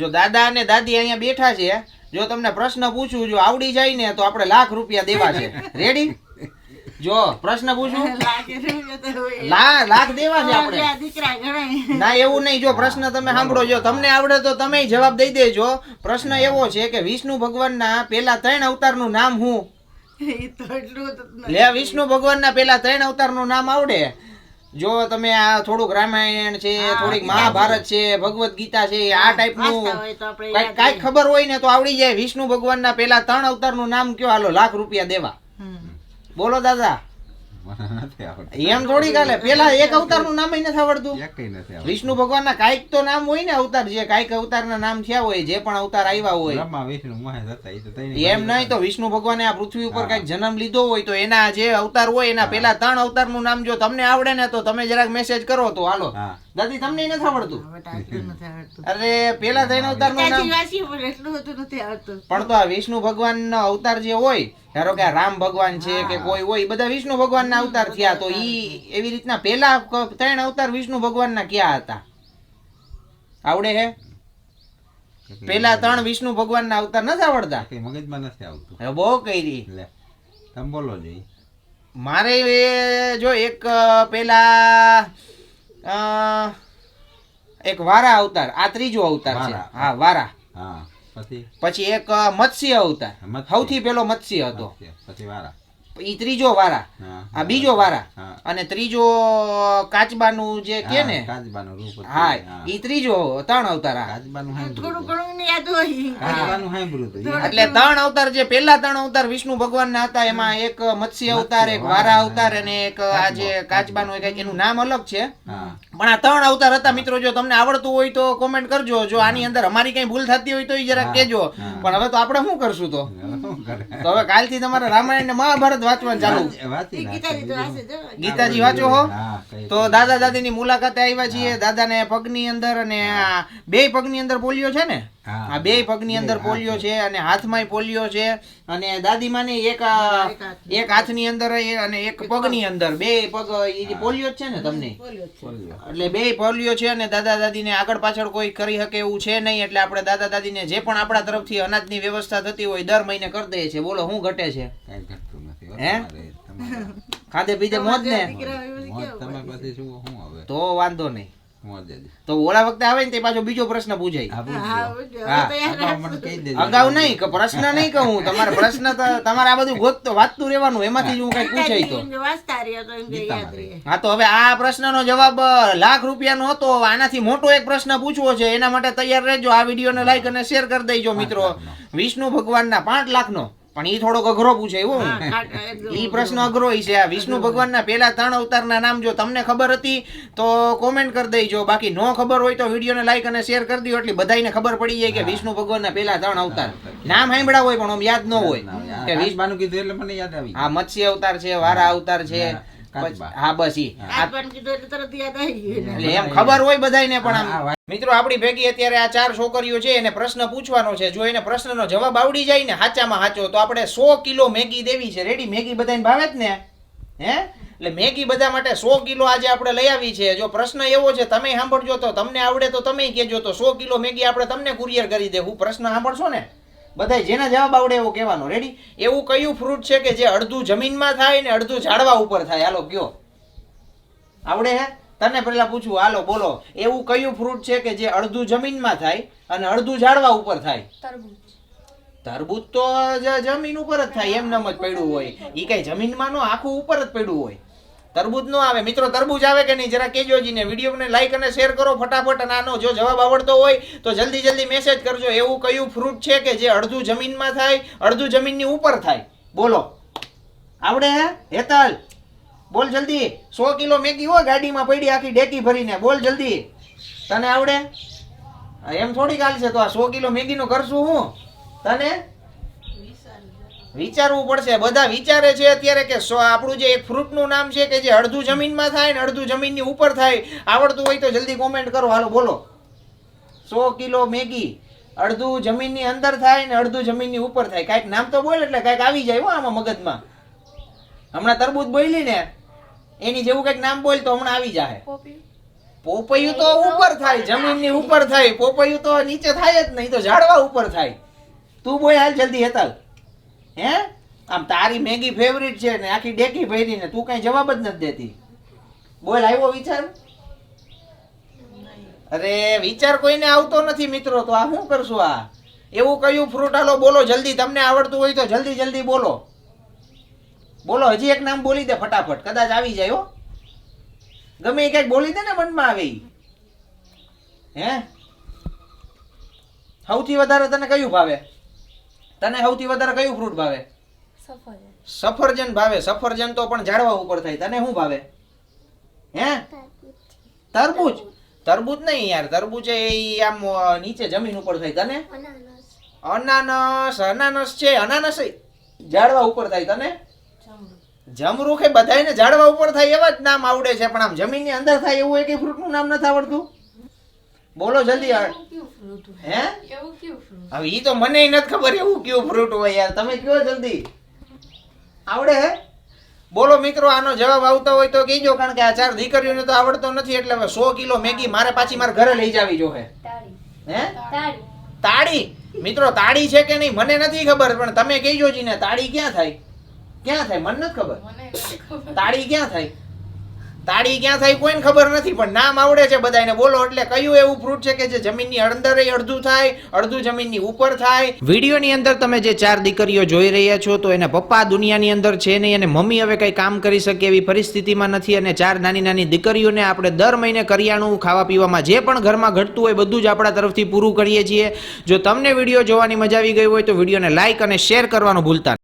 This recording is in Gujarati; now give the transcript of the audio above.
જો દાદા અને દાદી અહીંયા બેઠા છે જો તમને પ્રશ્ન પૂછું જો આવડી જાય ને તો આપણે લાખ રૂપિયા દેવા છે. રેડી જો પ્રશ્ન પૂછું? લાખ દેવા છે આપણે. ના એવું નહીં. જો પ્રશ્ન તમે સાંભળો જો તમને આવડે તો તમે જવાબ દઈ દેજો. પ્રશ્ન એવો છે કે વિષ્ણુ ભગવાનના પેલા ત્રણ અવતારનું નામ નથી. લે વિષ્ણુ ભગવાનના પેલા ત્રણ અવતારનું નામ આવડે. જો તમે આ થોડુંક રામાયણ છે થોડીક મહાભારત છે ભગવદ ગીતા છે આ ટાઈપનું કંઈક ખબર હોય ને તો આવડી જાય. વિષ્ણુ ભગવાનના પેલા ત્રણ અવતારનું નામ કયો? હાલો લાખ રૂપિયા દેવા. બોલો દાદા. એમ થોડી કાલે પેલા એક અવતારનું નામ નથી આવડતું. વિષ્ણુ ભગવાન ના વિષ્ણુ તો નામ હોય ને અવતાર જે કાઈક અવતાર ના નામ થયા હોય જે પણ અવતાર આવ્યા હોય. એમ નહીં તો વિષ્ણુ ભગવાને આ પૃથ્વી ઉપર કંઈક જન્મ લીધો હોય તો એના જે અવતાર હોય એના પેલા ત્રણ અવતારનું નામ જો તમને આવડે ને તો તમે જરાક મેસેજ કરો તો હાલો. હા. દાદી તમને નથી આવડતું. અરે પેલા ત્રણ અવતારનું નામ પણ એટલું બધું નથી આવડતું. પણ તો આ વિષ્ણુ ભગવાનનો અવતાર જે હોય ધારો કે રામ ભગવાન છે કે કોઈ હોય બધા વિષ્ણુ ભગવાનના અવતાર થયા તો ઈ એવી રીતના પેલા ત્રણ અવતાર વિષ્ણુ ભગવાનના ક્યાં હતા? આવડે હે? પેલા ત્રણ વિષ્ણુ ભગવાનના અવતાર નથી આવડતા? મગજમાં નથી આવતું. હવે બહુ કરી. તમે બોલો જોઈ મારે જો એક પેલા એક વારા અવતાર આ ત્રીજો અવતાર છે. હા વારા. હા. પછી? એક મત્સ્ય અવતાર. સૌથી પેલો મત્સ્ય હતો. પછી વારા. ઈ ત્રીજો વારા. આ બીજો વારા. અને ત્રીજો કાચબાનું જે કે ને હા, કાચબાનું રૂપ હા હા. ઈ ત્રીજો ત્રણ અવતાર કાચબાનું થોડું ઘણું યાદ હોય. કાચબાનું સાંભળ્યું એટલે ત્રણ અવતાર જે પેલા ત્રણ અવતાર વિષ્ણુ ભગવાનના હતા એમાં એક મત્સ્ય અવતાર એક વારા અવતાર અને એક આ જે કાચબાનું એક એનું નામ અલગ છે. પણ આ ત્રણ અવતાર હતા મિત્રો જો તમને આવડતું હોય તો કોમેન્ટ કરજો. જો આની અંદર અમારી કઈ ભૂલ થતી હોય તો ઈ જરાક કેજો પણ હવે તો આપણે શું કરશું તો? તો હવે કાલથી તમારે રામાયણ ને મહાભારત વાંચવાનું ચાલુ. ગીતાજી વાંચે હો તો દાદા દાદીની મુલાકાતે આવ્યા છીએ. પગની અંદર અને બે બે પગની અંદર પોલિયો છે ને? આ બે પગની અંદર પોલિયો છે અને હાથમાં પોલિયો છે. અને દાદીમાને એક એક હાથની અંદર અને એક પગની અંદર. બે પગ પોલિયો છે ને તમને? એટલે બે પોલિયો છે અને દાદા દાદી ને આગળ પાછળ કોઈ કરી શકે એવું છે નહીં. એટલે આપણે દાદા ને જે પણ આપણા તરફથી અનાજની વ્યવસ્થા થતી હોય દર મહિને કરી દઈએ છીએ. બોલો શું ઘટે છે? હો ખાધે પીધે મોજ ને દીકરા હોય એવું મોજ તમે પછી શું શું હવે તો વાંધો નહીં તો ઓલા વખતે આવે ને તે પાછો બીજો પ્રશ્ન પૂછાય અગાઉ રાખશું. મને કહી દેજો. અગાઉ નહીં કે પ્રશ્ન નહીં કહું તમારે પ્રશ્ન તમારે આ બધું ગોતતો વાંચતું રહેવાનું એમાંથી જ હું કઈ પૂછાય તો. હા તો હવે આ પ્રશ્નનો જવાબ લાખ રૂપિયાનો હતો હવે આનાથી મોટો એક પ્રશ્ન પૂછવો છે એના માટે તૈયાર રહેજો આ વિડીયોને લાઈક અને શેર કરી દેજો મિત્રો વિષ્ણુ ભગવાનના પાંચ લાખનો પણ એ થોડોક અઘરો પૂછાય હો હા, ઈ પ્રશ્ન અઘરો છે. આ વિષ્ણુ ભગવાનના પેલા ત્રણ અવતારના નામ જો તમને ખબર હતી તો કોમેન્ટ કરી દેજો. બાકી નો ખબર હોય તો વિડીયોને લાઈક અને શેર કરી દો એટલે બધાને ખબર પડી જાય કે વિષ્ણુ ભગવાનના પેલા ત્રણ અવતાર. નામ સાંભળા હોય પણ આમ યાદ ન હોય. કે વિષ્ણુ કીધું એટલે મને યાદ આવી આ મત્સ્ય અવતાર છે વારા અવતાર છે. હા, હા બસ ઈ. એમ ખબર હોય બધાને પણ હા, હા, મિત્રો આપણી ભેગી અત્યારે આ ચાર છોકરીઓ છે એને પ્રશ્ન પૂછવાનો છે. જો એને પ્રશ્નનો જવાબ આવડી જાય ને હાચામાં હાચો તો આપણે સો કિલો મેગી દેવી છે. રેડી મેગી બધાને ભાવે જ ને? હે? એટલે મેગી બધા માટે સો કિલો આજે આપણે લઈ આવી છે. જો પ્રશ્ન એવો છે તમે સાંભળજો તો તમને આવડે તો તમે કહેજો તો સો કિલો મેગી આપણે તમને કુરિયર કરી દેવું પ્રશ્ન સાંભળશો ને? બધાય જેના જવાબ આવડે એવો કહેવાનો. રેડી એવું કયું ફ્રૂટ છે કે જે અડધું જમીનમાં થાય ને અડધું ઝાડવા ઉપર થાય? હાલો કયો? આવડે હે? તને પેલા પૂછવું. હાલો બોલો. એવું કયું ફ્રૂટ છે કે જે અડધું જમીનમાં થાય અને અડધું ઝાડવા ઉપર થાય? તરબૂચ. તો જમીન ઉપર જ થાય. એમ નમ જ પડ્યું હોય. એ કઈ જમીનમાં નો આખું ઉપર જ પડ્યું હોય. તરબૂચ નો આવે. મિત્રો, તરબૂજ આવે કે નહીં? જરા કેજો જીને. વિડીયોને લાઈક અને શેર કરો ફટાફટ. અને આનો જો જવાબ આવડતો હોય, તો જલ્દી જલ્દી મેસેજ કરજો. એવું કયું ફ્રૂટ છે કે જે અડધું જમીનમાં થાય, અડધું જમીનની ઉપર થાય? બોલો. આવડે હે? હેતલ. બોલ જલ્દી. સો કિલો મેગી હોય ગાડીમાં પડી, આખી ડેકી ભરીને. બોલ જલ્દી. તને આવડે? એમ થોડી છે તો આ સો કિલો મેગીનું કરશું હું? તને? વિચારવું પડશે. બધા વિચારે છે અત્યારે કે સો આપણું જે એક ફ્રૂટનું નામ છે કે જે અડધું જમીનમાં થાય ને અડધું જમીનની ઉપર થાય આવડતું હોય તો જલ્દી કોમેન્ટ કરો. હાલો બોલો. સો કિલો મેગી અડધું જમીનની અંદર થાય ને અડધું જમીનની ઉપર થાય. કાંઈક નામ તો બોલ એટલે કાંઈક આવી જાય હો આમાં મગજમાં. હમણાં તરબૂચ બોલી ને એની જેવું કંઈક નામ બોલ તો હમણાં આવી જાય પોપૈયું તો ઉપર થાય જમીનની ઉપર થાય. પોપૈયું તો નીચે થાય જ નહીં તો ઝાડવા ઉપર થાય. તું બોય હાલ જલ્દી હેતાલ. હે? આમ તારી મેગી ફેવરિટ છે ને આખી ડેકી ભરી ને તું કઈ જવાબ જ નથી દેતી. બોલ, આવ્યો વિચાર? અરે, વિચાર કોઈને આવતો નથી મિત્રો, તો આ શું કરશું આ? એવું કયું ફ્રૂટ આલો બોલો, જલ્દી. તમને આવડતું હોય તો જલ્દી જલ્દી બોલો. બોલો, હજી એક નામ બોલી દે ફટાફટ. કદાચ આવી જાય, હો. ગમે એ કંઈક બોલી દે ને મનમાં આવે. હે? સૌથી વધારે તને કયું ભાવે? તને સૌથી વધારે કયું ફ્રૂટ ભાવે? સફરજન. ભાવે. સફરજન તો પણ ઝાડવા ઉપર થાય. તને શું ભાવે? હે? તરબૂચ. તરબૂચ નહીં યાર. તરબૂચ એ આમ નીચે જમીન ઉપર થાય. તને? અનાનસ. અનાનસ. છે. અનાનસ ઝાડવા ઉપર થાય. તને? જમરૂખ એ બધાને ઝાડવા ઉપર થાય એવા જ નામ આવડે છે. પણ આમ જમીનની અંદર થાય એવું એક ફ્રૂટનું નામ નથી આવડતું? બોલો જલ્દી આ- હે? હવે ઈ તો મને નથી ખબર એવું કયું ફ્રૂટ હોય યાર. તમે કયો જલ્દી? આવડે હે? બોલો મિત્રો આનો જવાબ આવતો હોય તો કહેજો કારણ કે આ ચાર દીકરીઓને તો આવડતો નથી એટલે હવે સો કિલો મેગી મારે પાછી મારે ઘરે લઈ જાવી જોહે. હે? તાળી. મિત્રો તાળી છે કે નહીં મને નથી ખબર પણ તમે કહેજો જીને તાળી ક્યાં થાય? ક્યાં થાય? મને નથી ખબર. તાળી ક્યાં થાય? તાળી ક્યાં થાય કોઈને ખબર નથી, પણ નામ આવડે છે બધાને બોલો એટલે કયું એવું ફ્રૂટ છે કે જે જમીનની અંદર અડધું થાય, અડધું જમીનની ઉપર થાય વિડીયોની અંદર તમે જે ચાર દીકરીઓ જોઈ રહ્યા છો, તો એના પપ્પા દુનિયાની અંદર છે નહીં અને મમ્મી હવે કંઈ કામ કરી શકે એવી પરિસ્થિતિમાં નથી અને ચાર નાની નાની દીકરીઓને આપણે દર મહિને કરિયાણું, ખાવા પીવામાં જે પણ ઘરમાં ઘટતું હોય બધું જ આપણા તરફથી પૂરું કરીએ છીએ જો તમને વીડિયો જોવાની મજા આવી ગઈ હોય તો વિડીયોને લાઇક અને શેર કરવાનું ભૂલતા.